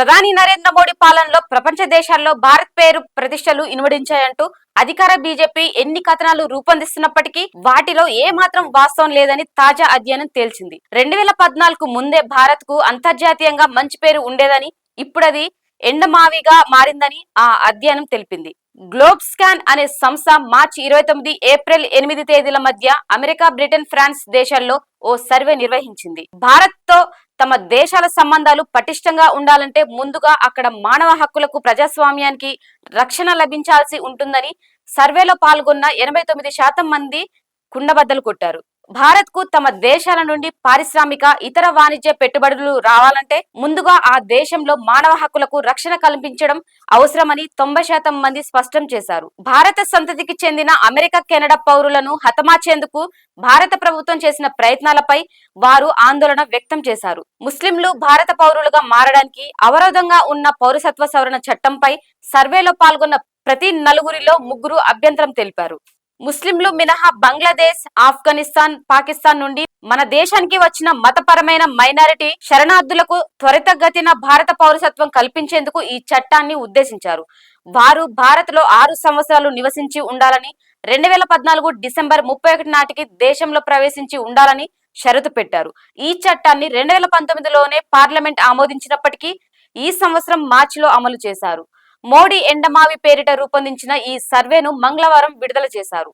ప్రధాని నరేంద్ర మోడీ పాలనలో ప్రపంచ దేశాల్లో భారత్ పేరు ప్రతిష్టలు ఇనుమడించాయంటూ అధికార బీజేపీ ఎన్ని కథనాలు రూపొందిస్తున్నప్పటికీ వాటిలో ఏ మాత్రం వాస్తవం లేదని తాజా అధ్యయనం తేల్చింది. రెండు వేల పద్నాలుగు ముందే భారత్కు అంతర్జాతీయంగా మంచి పేరు ఉండేదని ఇప్పుడది ఎండమావిగా మారిందని ఆ అధ్యయనం తెలిపింది. గ్లోబ్ స్కాన్ అనే సంస్థ మార్చి ఇరవై తొమ్మిది ఏప్రిల్ ఎనిమిది తేదీల మధ్య అమెరికా బ్రిటన్ ఫ్రాన్స్ దేశాల్లో ఓ సర్వే నిర్వహించింది. భారత్తో తమ దేశాల సంబంధాలు పటిష్టంగా ఉండాలంటే ముందుగా అక్కడ మానవ హక్కులకు ప్రజాస్వామ్యానికి రక్షణ లభించాల్సి ఉంటుందని సర్వేలో పాల్గొన్న ఎనభై తొమ్మిది శాతం మంది కుండబద్దలు కొట్టారు. భారత్కు తమ దేశాల నుండి పారిశ్రామిక ఇతర వాణిజ్య పెట్టుబడులు రావాలంటే ముందుగా ఆ దేశంలో మానవ హక్కులకు రక్షణ కల్పించడం అవసరమని తొంభై శాతం మంది స్పష్టం చేశారు. భారత సంతతికి చెందిన అమెరికా కెనడా పౌరులను హతమార్చేందుకు భారత ప్రభుత్వం చేసిన ప్రయత్నాలపై వారు ఆందోళన వ్యక్తం చేశారు. ముస్లింలు భారత పౌరులుగా మారడానికి అవరోధంగా ఉన్న పౌరసత్వ సవరణ చట్టంపై సర్వేలో పాల్గొన్న ప్రతి నలుగురిలో ముగ్గురు అభ్యంతరం తెలిపారు. ముస్లింలు మినహా బంగ్లాదేశ్ ఆఫ్ఘనిస్తాన్ పాకిస్తాన్ నుండి మన దేశానికి వచ్చిన మతపరమైన మైనారిటీ శరణార్థులకు త్వరితగతిన భారత పౌరసత్వం కల్పించేందుకు ఈ చట్టాన్ని ఉద్దేశించారు. వారు భారత్లో ఆరు సంవత్సరాలు నివసించి ఉండాలని రెండు వేల పద్నాలుగు డిసెంబర్ ముప్పై ఒకటి నాటికి దేశంలో ప్రవేశించి ఉండాలని షరతు పెట్టారు. ఈ చట్టాన్ని రెండు వేల పంతొమ్మిదిలోనే పార్లమెంట్ ఆమోదించినప్పటికీ ఈ సంవత్సరం మార్చిలో అమలు చేశారు. మోడీ ఎండమావి పేరిట రూపొందించిన ఈ సర్వేను మంగళవారం విడుదల చేశారు.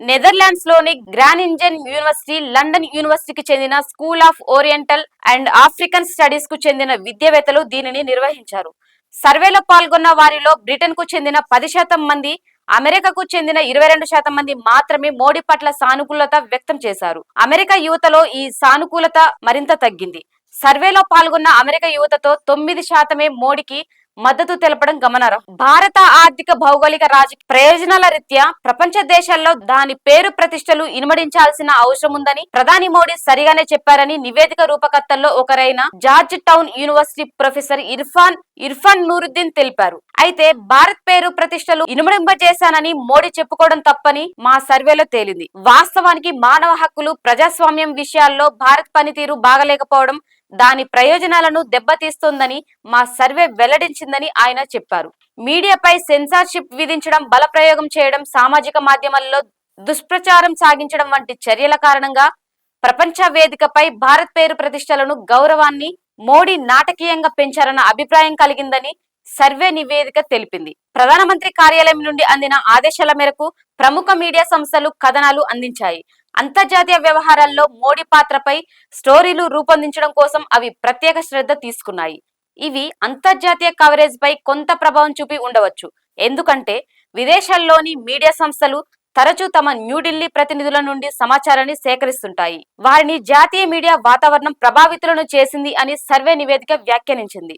నెదర్లాండ్స్లోని గ్రానింజన్ యూనివర్సిటీ లండన్ యూనివర్సిటీకి చెందిన school of oriental and African స్టడీస్కు చెందిన విద్యావేత్తలు దీనిని నిర్వహించారు. సర్వేలో పాల్గొన్న వారిలో బ్రిటన్కు చెందిన పది శాతం మంది అమెరికాకు చెందిన ఇరవై రెండు శాతం మంది మాత్రమే మోడీ పట్ల సానుకూలత వ్యక్తం చేశారు. అమెరికా యువతలో ఈ సానుకూలత మరింత తగ్గింది. సర్వేలో పాల్గొన్న అమెరికా యువతతో తొమ్మిది శాతమే మోడీకి మద్దతు తెలపడం గమనార్హం. భారత ఆర్థిక భౌగోళిక రాజకీయ ప్రయోజనాల రీత్యా ప్రపంచ దేశాల్లో దాని పేరు ప్రతిష్టలు ఇనుమడించాల్సిన అవసరం ఉందని ప్రధాని మోడీ సరిగానే చెప్పారని నివేదిక రూపకర్తల్లో ఒకరైన Georgetown university professor Irfan Irfan Nooruddin తెలిపారు. అయితే భారత్ పేరు ప్రతిష్టలు ఇనుమడింపజేశానని మోడీ చెప్పుకోవడం తప్పని మా సర్వేలో తేలింది. వాస్తవానికి మానవ హక్కులు ప్రజాస్వామ్యం విషయాల్లో భారత్ పనితీరు బాగలేకపోవడం దాని ప్రయోజనాలను దెబ్బతీస్తోందని మా సర్వే వెల్లడించిందని ఆయన చెప్పారు. మీడియాపై సెన్సార్షిప్ విధించడం బలప్రయోగం చేయడం సామాజిక మాధ్యమాల్లో దుష్ప్రచారం సాగించడం వంటి చర్యల కారణంగా ప్రపంచ వేదికపై భారత్ పేరు ప్రతిష్టలను గౌరవాన్ని మోడీ నాటకీయంగా పెంచారన్న అభిప్రాయం కలిగిందని సర్వే నివేదిక తెలిపింది. ప్రధానమంత్రి కార్యాలయం నుండి అందిన ఆదేశాల మేరకు ప్రముఖ మీడియా సంస్థలు కథనాలు అందించాయి. అంతర్జాతీయ వ్యవహారాల్లో మోడీ పాత్రపై స్టోరీలు రూపొందించడం కోసం అవి ప్రత్యేక శ్రద్ధ తీసుకున్నాయి. ఇవి అంతర్జాతీయ కవరేజ్ పై కొంత ప్రభావం చూపి ఉండవచ్చు. ఎందుకంటే విదేశాల్లోని మీడియా సంస్థలు తరచూ తమ న్యూఢిల్లీ ప్రతినిధుల నుండి సమాచారాన్ని సేకరిస్తుంటాయి. వారిని జాతీయ మీడియా వాతావరణం ప్రభావితులను చేసింది అని సర్వే నివేదిక వ్యాఖ్యానించింది.